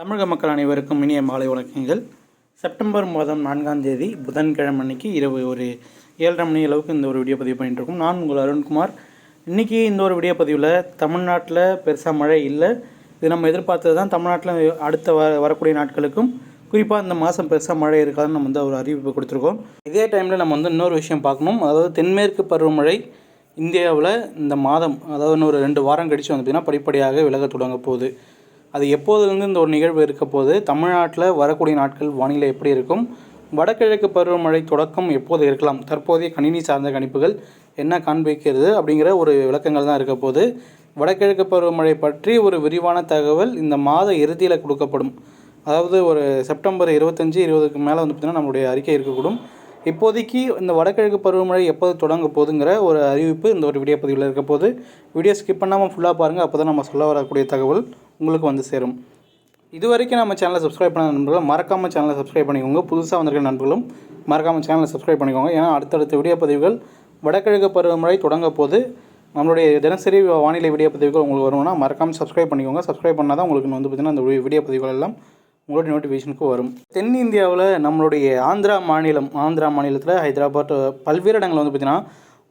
தமிழக மக்கள் அனைவருக்கும் இனிய மாலை வணக்கங்கள். செப்டம்பர் மாதம் நான்காம் தேதி புதன்கிழமை அன்னைக்கு இரவு ஒரு ஏழரை மணி அளவுக்கு இந்த ஒரு வீடியோ பதிவு பண்ணிட்டு இருக்கோம். நான் உங்கள் அருண்குமார். இன்றைக்கி இந்த ஒரு வீடியோ பதிவில் தமிழ்நாட்டில் பெருசாக மழை இல்லை. இது நம்ம எதிர்பார்த்தது தான். தமிழ்நாட்டில் அடுத்த வர வரக்கூடிய நாட்களுக்கும் குறிப்பாக இந்த மாதம் பெருசாக மழை இருக்காதுன்னு நம்ம வந்து ஒரு அறிவிப்பு கொடுத்துருக்கோம். இதே டைமில் நம்ம வந்து இன்னொரு விஷயம் பார்க்கணும். அதாவது தென்மேற்கு பருவமழை இந்தியாவில் இந்த மாதம் அதாவது இன்னொரு ரெண்டு வாரம் கழித்து வந்து பார்த்திங்கன்னா படிப்படியாக விலக தொடங்க போகுது. அது எப்போதுலேருந்து இந்த ஒரு நிகழ்வு இருக்க போது தமிழ்நாட்டில் வரக்கூடிய நாட்கள் வானிலை எப்படி இருக்கும்? வடகிழக்கு பருவமழை தொடக்கம் எப்போது இருக்கலாம்? தற்போதைய கணினி சார்ந்த கணிப்புகள் என்ன காண்பிக்கிறது அப்படிங்கிற ஒரு விளக்கங்கள் தான் இருக்க போது வடகிழக்கு பருவமழை பற்றி ஒரு விரிவான தகவல் இந்த மாத இறுதியில் கொடுக்கப்படும். அதாவது ஒரு செப்டம்பர் இருபத்தஞ்சி இருபதுக்கு மேலே வந்து பார்த்திங்கன்னா நம்மளுடைய அறிக்கை இருக்கக்கூடும். இப்போதைக்கு இந்த வடகிழக்கு பருவமழை எப்போது தொடங்க போதுங்கிற ஒரு அறிவிப்பு இந்த ஒரு வீடியோ பதிவில் இருக்க போது வீடியோ ஸ்கிப் பண்ணாமல் ஃபுல்லாக பாருங்கள் அப்போ தான் நம்ம சொல்ல வரக்கூடிய தகவல் உங்களுக்கு வந்து சேரும். இது வரைக்கும் நம்ம சேனலை சப்ஸ்கிரைப் பண்ண நண்பர்கள் மறக்காமல் சேனலை சப்ஸ்கிரைப் பண்ணிக்கோங்க. புதுசாக வந்திருக்க நண்பர்களும் மறக்காமல் சேனலை சப்ஸ்கிரைப் பண்ணிக்கோங்க. ஏன்னா அடுத்தடுத்த வீடியோ பதிவுகள் வடகிழக்கு பருவமழை தொடங்க போது நம்மளுடைய தினசரி வானிலை வீடியோ பதிவுகள் உங்களுக்கு வரும்னா மறக்காமல் சப்ஸ்கிரைப் பண்ணிக்கோங்க. சப்ஸ்கிரைப் பண்ணால் தான் உங்களுக்கு வந்து பார்த்திங்கன்னா அந்த வீடியோ பதிவுகள் எல்லாம் உங்களுடைய நோட்டிஃபிகேஷனுக்கு வரும். தென்னிந்தியாவில் நம்மளுடைய ஆந்திரா மாநிலம் ஆந்திரா மாநிலத்தில் ஹைதராபாத் பல்வேறு இடங்கள் வந்து பார்த்திங்கன்னா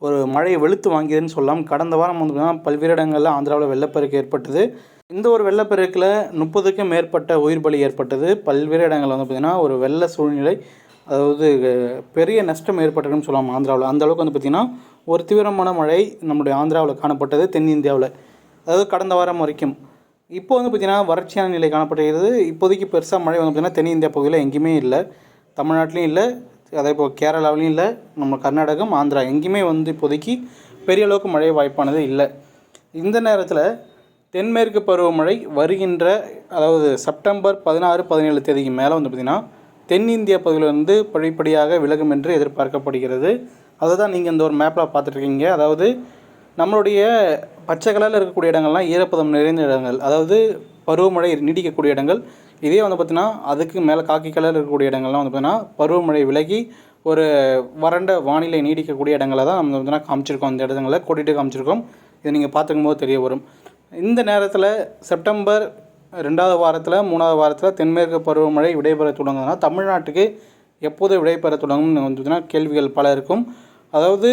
ஒரு மழை வெளுத்து வாங்கியதுன்னு சொல்லலாம். கடந்த வாரம் வந்து பார்த்திங்கன்னா பல்வேறு இடங்களில் ஆந்திராவில் வெள்ளப்பெருக்கு ஏற்பட்டது. இந்த ஒரு வெள்ளப்பெருக்கில் முப்பதுக்கும் மேற்பட்ட உயிர் பலி ஏற்பட்டது. பல்வேறு இடங்களில் வந்து பார்த்திங்கன்னா ஒரு வெள்ள சூழ்நிலை அதாவது பெரிய நஷ்டம் ஏற்பட்டதுன்னு சொல்லலாம் ஆந்திராவில். அந்த அளவுக்கு வந்து பார்த்திங்கன்னா ஒரு தீவிரமான மழை நம்முடைய ஆந்திராவில் காணப்பட்டது தென்னிந்தியாவில். அதாவது கடந்த வாரம் வரைக்கும். இப்போ வந்து பார்த்திங்கன்னா வறட்சியான நிலை காணப்படுகிறது. இப்போதைக்கு பெருசாக மழை வந்து பார்த்திங்கன்னா தென்னிந்தியா பகுதியில் எங்கேயுமே இல்லை. தமிழ்நாட்டிலையும் இல்லை. அதே போல் கேரளாவிலையும் இல்லை. நம்ம கர்நாடகம் ஆந்திரா எங்கேயுமே வந்து இப்போதைக்கு பெரிய அளவுக்கு மழை வாய்ப்பானது இல்லை. இந்த நேரத்தில் தென்மேற்கு பருவமழை வருகின்ற அதாவது செப்டம்பர் பதினாறு பதினேழு தேதிக்கு மேலே வந்து பார்த்திங்கன்னா தென்னிந்திய பகுதியிலிருந்து படிப்படியாக விலகும் என்று எதிர்பார்க்கப்படுகிறது. அதை தான் நீங்கள் இந்த ஒரு மேப்பில் பார்த்துட்ருக்கீங்க அதாவது நம்மளுடைய பச்சை கலரில் இருக்கக்கூடிய இடங்கள்லாம் ஈரப்பதம் நிறைந்த இடங்கள் அதாவது பருவமழை நீடிக்கக்கூடிய இடங்கள். இதே வந்து பார்த்திங்கன்னா அதுக்கு மேலே காக்கி கலரில் இருக்கக்கூடிய இடங்கள்லாம் வந்து பார்த்திங்கன்னா பருவமழை விலகி ஒரு வறண்ட வானிலை நீடிக்கக்கூடிய இடங்களை தான் நம்ம வந்து காமிச்சிருக்கோம். அந்த இடங்களை கூட்டிகிட்டு காமிச்சிருக்கோம். இதை நீங்கள் பார்த்துக்கும் போது தெரிய வரும். இந்த நேரத்தில் செப்டம்பர் ரெண்டாவது வாரத்தில் மூணாவது வாரத்தில் தென்மேற்கு பருவமழை விடைபெற தொடங்குதுன்னா தமிழ்நாட்டுக்கு எப்போது விடைபெற தொடங்கும்னு வந்து பார்த்தீங்கன்னா கேள்விகள் பல இருக்கும். அதாவது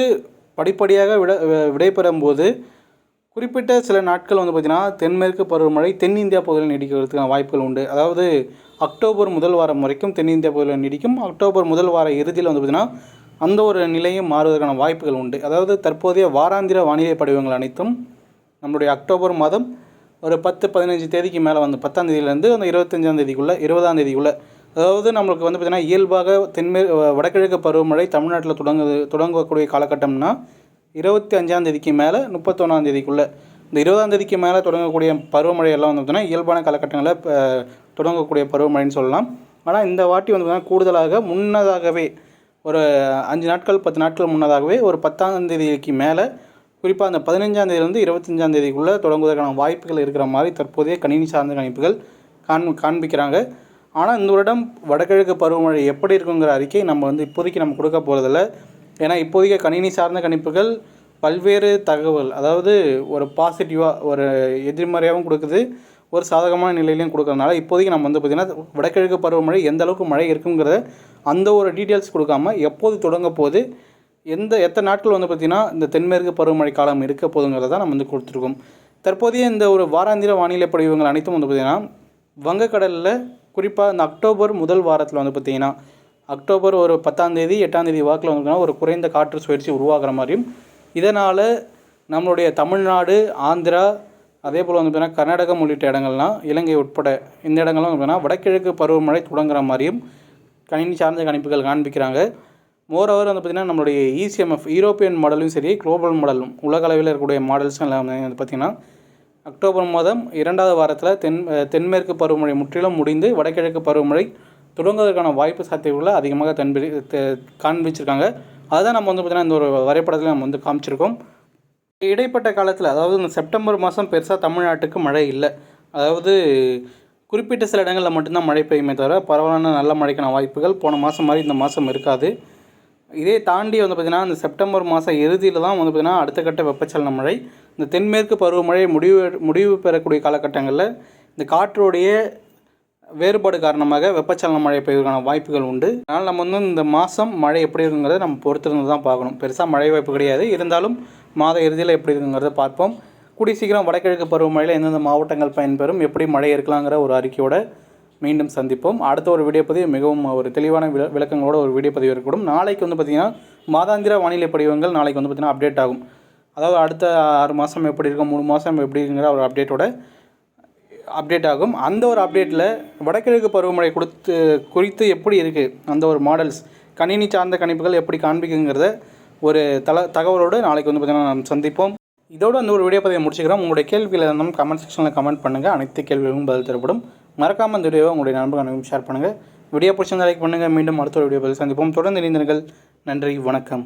படிப்படியாக விட விடைபெறும் போது குறிப்பிட்ட சில நாட்கள் வந்து பார்த்திங்கன்னா தென்மேற்கு பருவமழை தென்னிந்தியா பகுதியில் நீடிக்கிறதுக்கான வாய்ப்புகள் உண்டு. அதாவது அக்டோபர் முதல் வாரம் வரைக்கும் தென்னிந்தியா பகுதியில் நீடிக்கும். அக்டோபர் முதல் வார இறுதியில் வந்து பார்த்திங்கன்னா அந்த ஒரு நிலையும் மாறுவதற்கான வாய்ப்புகள் உண்டு. அதாவது தற்போதைய வாராந்திர வானிலை படிவங்கள் அனைத்தும் நம்மளுடைய அக்டோபர் மாதம் ஒரு பத்து பதினஞ்சு தேதிக்கு மேலே வந்து பத்தாம் தேதியிலேருந்து அந்த இருபத்தஞ்சாம் தேதிக்குள்ளே இருபதாம் தேதிக்குள்ளே அதாவது நம்மளுக்கு வந்து பார்த்திங்கன்னா இயல்பாக தென்மே வடகிழக்கு பருவமழை தமிழ்நாட்டில் தொடங்குது தொடங்கக்கூடிய காலகட்டம்னா இருபத்தி அஞ்சாம் தேதிக்கு மேலே முப்பத்தொன்னாம் தேதிக்குள்ளே. இந்த இருபதாம் தேதிக்கு மேலே தொடங்கக்கூடிய பருவமழை எல்லாம் வந்து பார்த்திங்கன்னா இயல்பான காலகட்டங்களில் இப்போ தொடங்கக்கூடிய பருவமழைன்னு சொல்லலாம். ஆனால் இந்த வாட்டி வந்து பார்த்திங்கன்னா கூடுதலாக முன்னதாகவே ஒரு அஞ்சு நாட்கள் பத்து நாட்கள் முன்னதாகவே ஒரு பத்தாம் தேதிக்கு மேலே குறிப்பாக அந்த பதினஞ்சாம் தேதியிலிருந்து இருபத்தஞ்சாம் தேதிக்குள்ளே தொடங்குவதற்கான வாய்ப்புகள் இருக்கிற மாதிரி தற்போதைய கணினி சார்ந்த கணிப்புகள் காண் காண்பிக்கிறாங்க. ஆனால் இந்த வருடம் வடகிழக்கு பருவமழை எப்படி இருக்குங்கிற அறிக்கை நம்ம வந்து இப்போதைக்கு நம்ம கொடுக்க போகிறதில்ல ஏன்னா இப்போதைக்கு கணினி சார்ந்த கணிப்புகள் பல்வேறு தகவல் அதாவது ஒரு பாசிட்டிவாக ஒரு எதிர்மறையாகவும் கொடுக்குது ஒரு சாதகமான நிலையிலையும் கொடுக்கறதுனால இப்போதைக்கு நம்ம வந்து பார்த்திங்கன்னா வடகிழக்கு பருவமழை எந்த அளவுக்கு மழை இருக்குங்கிறத அந்த ஒரு டீட்டெயில்ஸ் கொடுக்காம எப்போது தொடங்க போது எந்த எத்தனை நாட்கள் வந்து பார்த்திங்கன்னா இந்த தென்மேற்கு பருவமழை காலம் இருக்க போதுங்கிறத நம்ம வந்து கொடுத்துருக்கோம். தற்போதைய இந்த ஒரு வாராந்திர வானிலை படிவங்கள் அனைத்தும் வந்து பார்த்திங்கன்னா வங்கக்கடலில் குறிப்பாக இந்த அக்டோபர் முதல் வாரத்தில் வந்து பார்த்திங்கன்னா அக்டோபர் ஒரு பத்தாம் தேதி எட்டாம் தேதி வாக்கில் வந்து ஒரு குறைந்த காற்று சுழற்சி உருவாகிற மாதிரியும் இதனால் நம்மளுடைய தமிழ்நாடு ஆந்திரா அதே போல் வந்து பார்த்திங்கன்னா கர்நாடகம் உள்ளிட்ட இடங்கள்லாம் இலங்கை உட்பட இந்த இடங்கள்லாம் வந்து பார்த்திங்கன்னா வடகிழக்கு பருவமழை தொடங்குற மாதிரியும் கணினி சார்ந்த கணிப்புகள் காண்பிக்கிறாங்க. மோரோவர் வந்து பார்த்திங்கன்னா நம்மளுடைய இசிஎம்எஃப் யூரோப்பியன் மாடலும் சரி குளோபல் மாடலும் உலக அளவில் இருக்கக்கூடிய மாடல்ஸ் எல்லாமே வந்து பார்த்திங்கன்னா அக்டோபர் மாதம் இரண்டாவது வாரத்தில் தென் தென்மேற்கு பருவமழை முற்றிலும் முடிந்து வடகிழக்கு பருவமழை தொடங்குவதற்கான வாய்ப்பு சாத்தியங்களை அதிகமாக தென்பி காண்பிச்சிருக்காங்க. அதுதான் நம்ம வந்து பார்த்திங்கன்னா இந்த ஒரு வரைபடத்தில் நம்ம வந்து காமிச்சிருக்கோம். இடைப்பட்ட காலத்தில் அதாவது இந்த செப்டம்பர் மாதம் பெருசாக தமிழ்நாட்டுக்கு மழை இல்லை. அதாவது குறிப்பிட்ட சில இடங்களில் மட்டும்தான் மழை பெய்யுமே தவிர பரவலான நல்ல மழைக்கான வாய்ப்புகள் போன மாதம் மாதிரி இந்த மாதம் இருக்காது. இதே தாண்டி வந்து பார்த்திங்கன்னா இந்த செப்டம்பர் மாதம் இறுதியில் தான் வந்து பார்த்திங்கன்னா அடுத்த கட்ட வெப்பச்சலன மழை இந்த தென்மேற்கு பருவமழை முடிவு முடிவு பெறக்கூடிய காலகட்டங்களில் இந்த காற்றுடைய வேறுபாடு காரணமாக வெப்பச்சலன மழை பெய்வதற்கான வாய்ப்புகள் உண்டு. அதனால் நம்ம வந்து இந்த மாதம் மழை எப்படி இருக்குங்கிறத நம்ம பொறுத்திருந்து தான் பார்க்கணும். பெருசாக மழை வாய்ப்பு கிடையாது. இருந்தாலும் மாத இறுதியில் எப்படி இருக்குங்கிறத பார்ப்போம். கூடிய சீக்கிரம் வடகிழக்கு பருவமழையில் எந்தெந்த மாவட்டங்கள் பயன்பெறும் எப்படி மழை இருக்கலாங்கிற ஒரு அறிக்கையோட மீண்டும் சந்திப்போம். அடுத்த ஒரு வீடியோ பதிவு மிகவும் ஒரு தெளிவான விள விளக்கங்களோட ஒரு வீடியோ பதிவு இருக்கக்கூடும் நாளைக்கு வந்து பார்த்திங்கன்னா மாதாந்திர வானிலை படிவங்கள் நாளைக்கு வந்து பார்த்திங்கன்னா அப்டேட் ஆகும். அதாவது அடுத்த ஆறு மாதம் எப்படி இருக்கும் மூணு மாதம் எப்படி இருக்குங்கிற ஒரு அப்டேட்டோட அப்டேட் ஆகும். அந்த ஒரு அப்டேட்டில் வடகிழக்கு பருவமழை கொடுத்து குறித்து எப்படி இருக்குது அந்த ஒரு மாடல்ஸ் கணினி சார்ந்த கணிப்புகள் எப்படி காண்பிக்குங்கிறத ஒரு தல தகவலோடு நாளைக்கு வந்து பார்த்திங்கன்னா நாம் சந்திப்போம். இதோடு அந்த ஒரு வீடியோ பதிவை முடிச்சுக்கிறோம். உங்களுடைய கேள்வியில் இருந்தாலும் கமெண்ட் செக்ஷனில் கமெண்ட் பண்ணுங்கள் அனைத்து கேள்விகளும் பதில் தரப்படும். மறக்காமல் இந்த வீடியோவை உங்களுடைய நண்பர்களுக்கும் ஷேர் பண்ணுங்கள் வீடியோ பிடிச்சிருந்தா லைக் பண்ணுங்கள் மீண்டும் அடுத்த ஒரு வீடியோ சந்திப்போம். தொடர்ந்து இணைந்தீர்கள் நன்றி வணக்கம்.